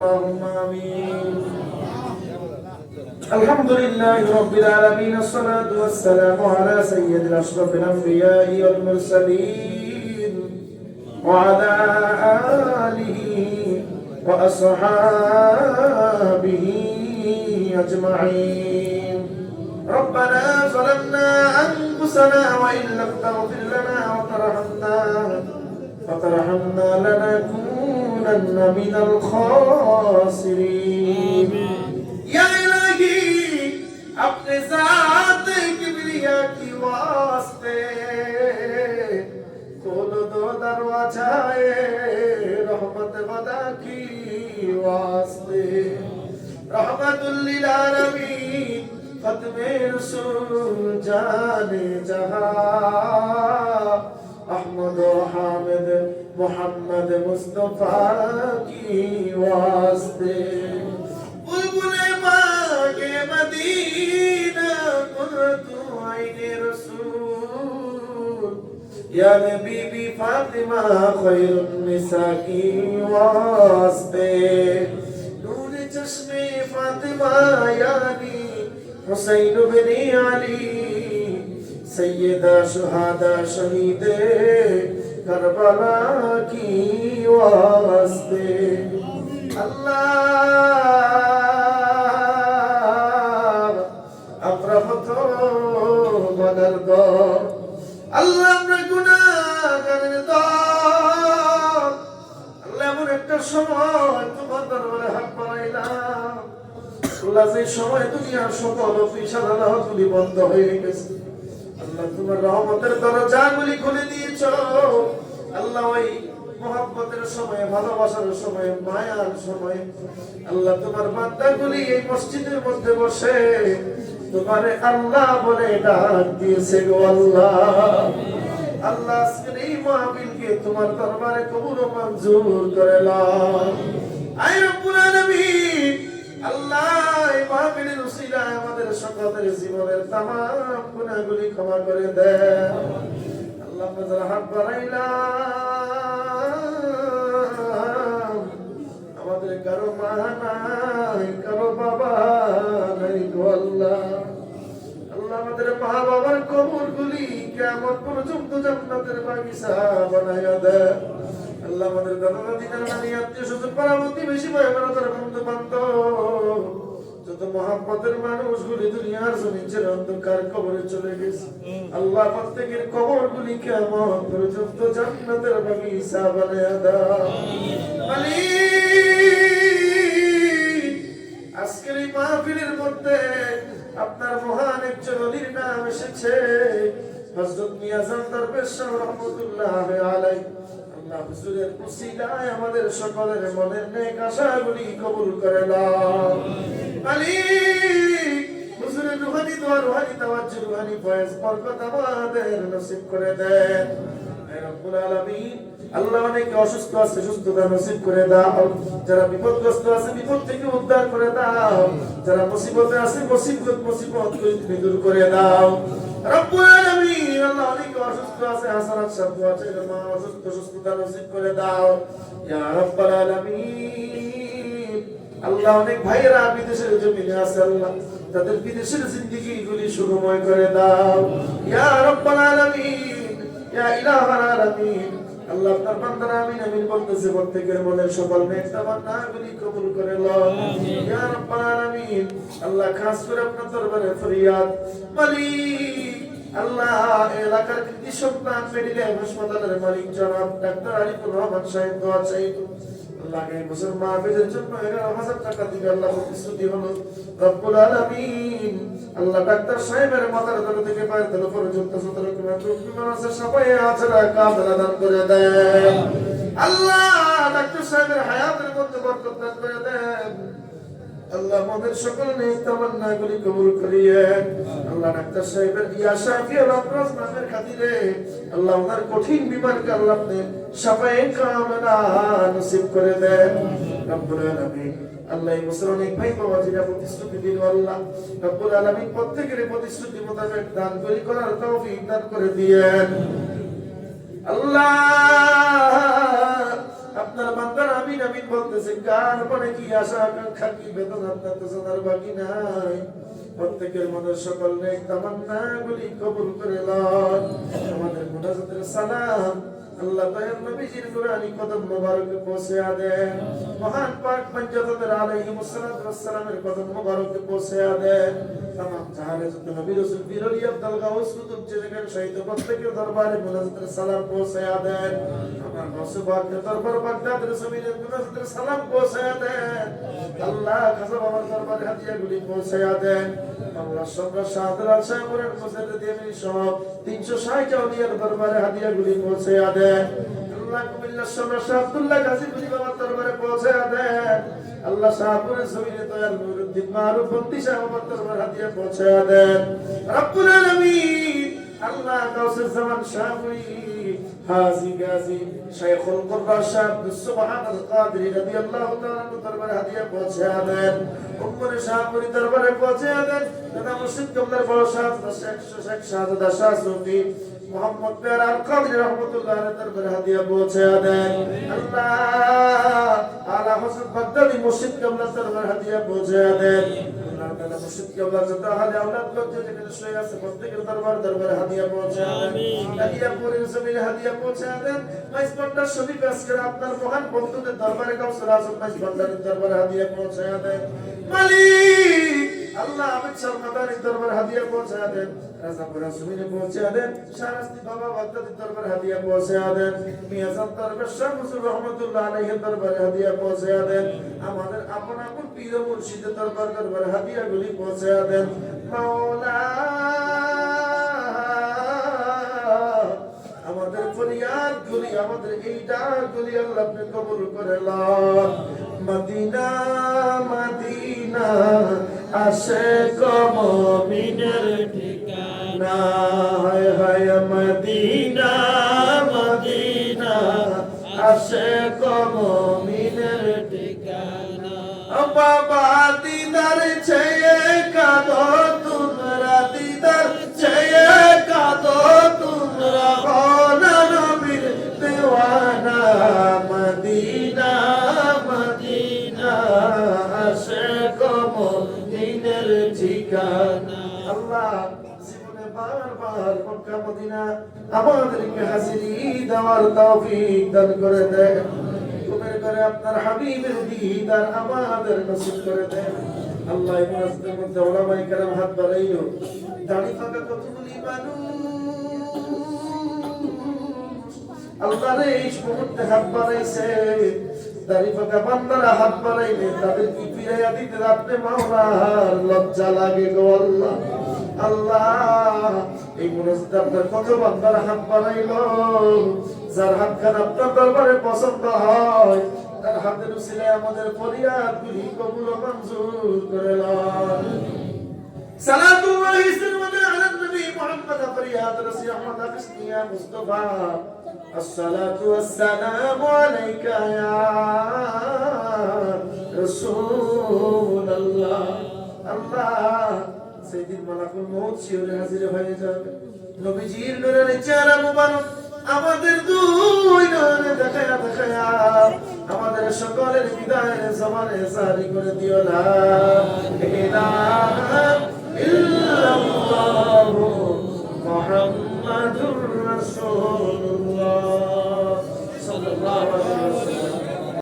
اللهم آمين الحمد لله رب العالمين الصلاة والسلام على سيد الأشرف الأنبياء والمرسلين وعلى آله وأصحابه أجمعين ربنا ظلمنا أنفسنا وإن لم تغفر لنا وترحمنا فترحمنا لتكونن من الخاسرين يا إلهي اپنے ذات كبرياء کی واسطے کھول دو دروازة رحمة خدا كي واسطة رحمة للعالمين ختم رسول جان جهان أحمد وحامد حامد মোহাম্মদ মুস্তফা কি ওয়াস্তে। বুলবুলে পাকে মদিনা কুরতু আইনে রাসূল। ইয়া নবী ফাতিমা খায়রুন নিসা কি ওয়াস্তে। নূর চশমে ফাতিমা ইয়ানি হুসাইন বিন আলী। সৈয়দা শুহাদা শহীদে करबला की वास्ते আল্লাহ আমরা প্রথম মনের দল আল্লাহ আমরা গুণাগারের দল আল্লাহ এমন একটা সময় তোমার দরবারে হাত বাড়াইলাম আল্লাহ যে সময় দুনিয়ার সকল অফিস আদালতগুলি বন্ধ হয়ে গেছে আল্লাহ তোমার রহমতের দরজাগুলি খুলে দিয়েছ। আল্লাহ ওই মহব্বতের সময়, ভালোবাসার সময়, মায়ার সময় আল্লাহ তোমার বান্দাগুলি এই মসজিদের মধ্যে বসে তোমারে আল্লাহ বলে ডাক দিয়েছে গো আল্লাহ। আল্লাহ আজকের এই মাহফিলকে তোমার দরবারে কবুল মঞ্জুর করে আল্লাহ উসিলায় আমাদের জীবনের তামাম গুনাহগুলি ক্ষমা করে আমরা হাত আমাদের কারও মা নাই, কারও বাবা নাই আল্লাহ। আল্লাহ আমাদের মা বাবার কবর গুলি কেমন পর্যন্ত জান্নাতের বাগিচা বানাইয়া দেয়। আল্লাহ আমাদের দাদা দাদি নানি আত্মীয় স্বজন পাড়া প্রতিবেশী ভাই বোনেদের বন্ধু বান্ধব যত মানুষগুলি দুনিয়ার জমিন ছেড়ে অন্ধকার কবরে চলে গেছে। আল্লাহ প্রত্যেকের কবর গুলি কেমন পর্যন্ত জান্নাতের বাগিচা দাও। আজকের এই মাহফিলের মধ্যে আপনার মহান একজন অলির নাম এসেছে হযরত মিয়াজান দরবেশ রহমাতুল্লাহ আলাইহি। আল্লাহ হুজুরের উসিলায় আমাদের সকলের মনের নেক আশাগুলি কবুল করে নাও। মালিক হুজুরের রুহানি দোয়া রুহানি তাওয়াজ্জু রুহানি ফয়েজ বরকত আমাদের নসিব করে দেন। রব্বুল আলামিন, আল্লাহ অনেকে অসুস্থ আছে, সুস্থতা নসিব করে দাও। যারা বিপদগ্রস্ত আছে, বিপদ থেকে উদ্ধার করে দাও। যারা মুসিবতে আছে, মুসিবত মুসিবত তুমি দূর করে দাও। রব্বুল আলামিন, আল্লাহ অনেকে অসুস্থ আছে, হাসানাত শব্দ আছে মা অসুস্থ, সুস্থতা নসিব করে দাও। ইয়া রব্বুল আলামিন। আল্লাহ অনেক ভাইয়েরা বিদেশের জমিনে আছে আল্লাহ তাদের বিদেশের জিন্দিগি গুলি সুখময় করে দাও। ইয়া রব্বুল আলামিন ইয়া ইলাহাল আলামিন। আল্লাহ আপনার বান্দারা আমিন আমিন বলতেছে প্রত্যেকের মনের সকল তামান্নাগুলি কবুল করে লও। ইয়া রাব্বাল আলামিন আল্লাহ খাস করে আপনার দরবারে ফরিয়াদ। মালিক আল্লাহ এলাকার সন্তান মেডিকেল হাসপাতালের মালিক জনাব ডাক্তার আরিফুর রহমান সাহেব দোয়া চাইতো আল্লাহ এই বছর মাহফিলের জন্য এগারো হাজার টাকা দিবে আল্লাহ প্রতিশ্রুতি হলো রব্বুল আলামিন। আল্লাহ ডাক্তার সাহেবের মাথার তল থেকে পায়ের তল পর্যন্ত সতেরো কিলো বিমান আছে সবাই দান করে দেন। আল্লাহ ডাক্তার সাহেবের হায়াতের মধ্যে বরকত দান করে দেন। আল্লাহ আমাদের কবুল আল্লাহ ডাক্তার সাহেবের নামের খাতিরে, আল্লাহ ওনার কঠিন আল্লাহ আপনি নসিব করে দেন। রব্বুল আলামিন, আল্লাহ এই বছর অনেক ভাই বাবা যেটা প্রতিশ্রুতি দিল আল্লাহ। রব্বুল আলামিন প্রত্যেকের প্রতিশ্রুতি মোতাবেক দান করি, করার তৌফিক দান করে দিয়েন। আল্লাহ আপনার বান্দার আমি নামিন বলতেছে, কার মনে কি আশা, আকাঙ্ক্ষা, কি বেতন আপনার তো জানার বাকি নাই। প্রত্যেকের মনের সকল নেক তামান্না গুলি কবুল করে লন। আমাদের মনে সালাম আল্লাহ দয়াল নবীজির নুরানি কদম মোবারকে পৌঁছে দেন মহান পাক পঞ্চতদের আলাইহি মুসাল্লাতু ওয়াসসালামের কদম মোবারকে পৌঁছে দেন तमाम জাহানে যত নবী রাসূল বীর আলী আব্দুল গাউস কুতুব জেলেগান শহীদ প্রত্যেকের দরবারে মুনাজাতের সালাম পৌঁছে দেন আমার নসব পাকের দরবার বাগদাদের জমিনে মুনাজাতের সালাম পৌঁছে দেন আল্লাহ খাজা বাবার দরবারে হাদিয়াগুলি পৌঁছে দেন সম্রাট শাহদুল আল সাহেবের মুসাদ্দিদ দিয়ামিনী সহ 360 আউলিয়ার দরবারে হাদিয়াগুলি পৌঁছে দেন আল্লাহ কুমিল্লা সম্রাট আব্দুল্লাহ গাজীপুরি বাবার দরবারে পৌঁছে দেন আল্লাহ শাহপুরের জমিনে দয়াল নুরুদ্দিন মারুফ বন্দি হাদিয়া পৌঁছে দেন রব্বুল আল্লাহ কাউসার জামান শাহপুরি হাজি গাজী, শাইখুল কুররা শাহ সুবহান আল কাদরি রাদিয়াল্লাহু তাআলা দরবারে হাদিয়া পৌঁছে দেন উম্মরে শাহপুরি দরবারে পৌঁছে দেন দাদা মুর্শিদ কমলার বড় শাহ শেখ শেখ শাহজাদা শাহ সুফি, মোহাম্মদ পেয়ার আল কাদরি রহমতুল্লাহ আলাইহি দরবারে হাদিয়া পৌঁছে দেন আল্লাহ আলা হোসেন বাগদাদি মুর্শিদ কমলার দরবারে হাদিয়া পৌঁছে দেন যত লোক যে যেখানে শুয়ে আছে প্রত্যেকের দরবার দরবারে হাদিয়া পৌঁছে দেন। হাদিয়া পরের জমিনে হাদিয়া পৌঁছে দেন। মাইজ ভান্ডার শরীফ আজকে আপনার মহান বন্ধুদের দরবারে কাউসার আজম মাইজ ভান্ডারের দরবারে হাদিয়া পৌঁছে দেন। মালিক! আল্লাহ আমিন সরমাদানির দরবার হাদিয়া পৌঁছে দেন আমাদের আপন আপন পীর মুর্শিদের দরবার দরবারে দেন। আমাদের ফরিয়াদ গুলি আমাদের গুলি আল্লাহ কবুল করে মদিনা আসে কমিনের ঠিকানা। হায় হায় মদিনা মদিনা। আসে কমিনের তৌফিক দান করে হুকুমের করে আপনার হাবিবের আমাদের নসিব করে আল্লাহ মধ্যে কেরাম হাত বাড়াইলো। দাড়ি ফাঁকা কতগুলি মানুষ? আল্লাহ রে, এই মুহূর্তে হাত বাড়াইছে। দাড়ি ফাঁকা বান্দারা হাত বাড়াইলে তাদের কি ফিরাইয়া দিতে আপনি মাওলার লজ্জা লাগে গো আল্লাহ। আল্লাহ এই মুনাজাতে আপনার কত বান্দারা হাত বাড়াইলো যার হাত খান আপনার দরবারে পছন্দ হয় তার হাতের উসিলে আমাদের ফরিয়াদ গুলি কবুল ও মঞ্জুর করে লন সালাতুল্লাহি সাল্লাল্লাহু আলা নবী মুহাম্মদ ফরিয়াদ রসি আহমদ কৃষ্ণিয়া মুস্তাফা الصلاة والسلام عليك يا رسول الله الله সেদিন মালাকুল মউত শিওরে হাজির হয়ে যাবে। নবীজির নূরের চেহারা মুবারক আমাদের দুই নয়নে দেখায়া দেখায়া আমাদের সকলের বিদায়ের জমানে জারি করে দিও না। ইলাহা ইল্লাল্লাহ মুহাম্মাদুর রাসূলুল্লাহ। সাল্লাল্লাহু আলাইহি ওয়াসাল্লাম।